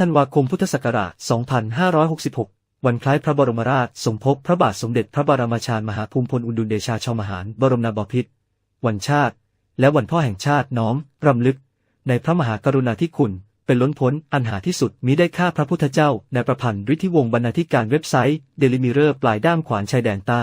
ธันวาคมพุทธศักราช 2566 วันคล้ายพระบรมราชสมภพพระบาทสมเด็จพระบรมชานมหาภูมิพลอุดุลเดชาชมหานบรมนาถบพิตรวันชาติ และวันพ่อแห่งชาติน้อมรำลึก ในพระมหากรุณาธิคุณ เป็นล้นพ้นอันหาที่สุดมิได้ค่าพระพุทธเจ้า ในประพันธ์ฤทธิวงศ์บรรณาธิการเว็บไซต์เดลิมิเรอร์ปลายด้ามขวานชายแดนใต้